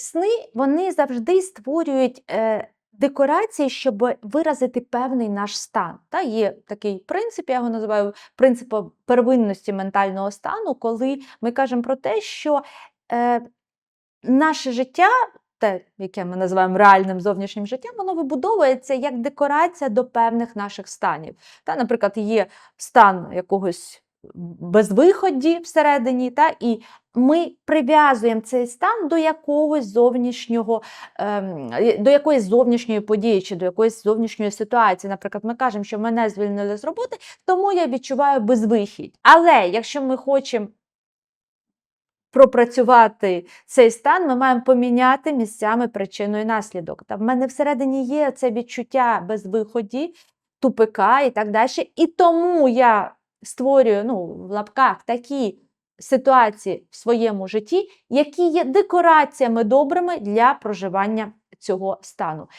Сни вони завжди створюють е, декорації, щоб виразити певний наш стан. Та є такий принцип, я його називаю принципом первинності ментального стану, коли ми кажемо про те, що е, наше життя. Те, яке ми називаємо реальним зовнішнім життям, воно вибудовується як декорація до певних наших станів. Та, наприклад, є стан якогось безвиході всередині, та, і ми прив'язуємо цей стан до якогось зовнішнього, ем, до якоїсь зовнішньої події чи до якоїсь зовнішньої ситуації. Наприклад, ми кажемо, що мене звільнили з роботи, тому я відчуваю безвихідь. Але якщо ми хочемо пропрацювати цей стан, ми маємо поміняти місцями причину і наслідок. Та в мене всередині є це відчуття безвиході, тупика і так далі. І тому я створюю ну, в лапках такі ситуації в своєму житті, які є декораціями добрими для проживання цього стану.